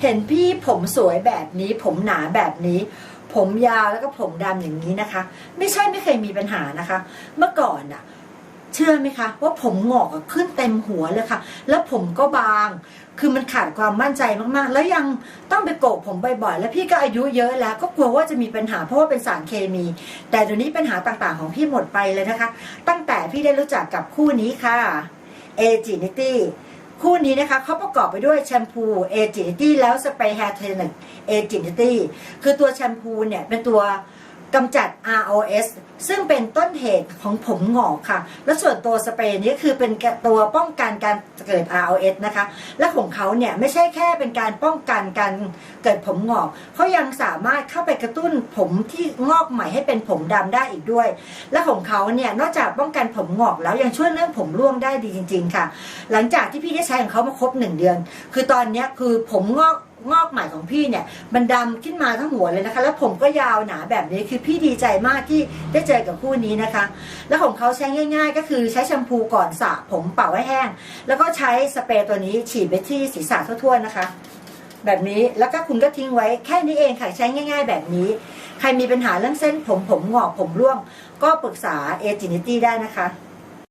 เห็นพี่ผมสวยแบบนี้ ผมหนาแบบนี้ ผมยาวแล้วก็ผมดำอย่างนี้นะคะ ไม่ใช่ไม่เคยมีปัญหานะคะ เมื่อก่อนอะเชื่อไหมคะว่าผมหงอกขึ้นเต็มหัวเลยค่ะ แล้วผมก็บาง คือมันขาดความมั่นใจมากๆ แล้วยังต้องไปโกกผมบ่อยๆ แล้วพี่ก็อายุเยอะแล้ว ก็กลัวว่าจะมีปัญหาเพราะว่าเป็นสารเคมี แต่เดี๋ยวนี้ปัญหาต่างๆของพี่หมดไปเลยนะคะ ตั้งแต่พี่ได้รู้จักกับคู่นี้ค่ะเอจินิตี้ คู่นี้นะคะเขาประกอบไปด้วยแชมพูเอจินิตี้แล้วสเปรย์แฮร์เทนเอจินิตี้คือตัวแชมพูเนี่ยเป็นตัว กำจัด ROS ซึ่งเป็นต้นเหตุของผมหงอกค่ะ และส่วนตัวสเปรย์นี้คือเป็นตัวป้องกันการเกิด ROS นะคะ และของเขาเนี่ยไม่ใช่แค่เป็นการป้องกันการเกิดผมหงอกเขายังสามารถเข้าไปกระตุ้นผมที่งอกใหม่ให้เป็นผมดำได้อีกด้วย และของเขาเนี่ยนอกจากป้องกันผมงอกแล้วยังช่วยเรื่องผมร่วงได้ดีจริง ๆ ค่ะ หลังจากที่พี่ได้ใช้ของเขามาครบหนึ่งเดือน คือตอนนี้คือผมงอก งอกใหม่ของพี่เนี่ยมันดำขึ้นมาทั้งหัวเลยนะคะ แล้วผมก็ยาวหนาแบบนี้คือพี่ดีใจมากที่ได้เจอกับคู่นี้นะคะ แล้วของเขาใช้ง่าย ๆ ก็คือใช้แชมพูก่อนสระผมเป่าให้แห้ง แล้วก็ใช้สเปรย์ตัวนี้ฉีดไปที่ศีรษะทั่วๆนะคะ แบบนี้แล้วก็คุณก็ทิ้งไว้แค่นี้เองค่ะใช้ง่าย ๆ แบบนี้ ใครมีปัญหาเรื่องเส้นผมผมหงอกผมร่วง ก็ปรึกษาเอจินิตี้ได้นะคะ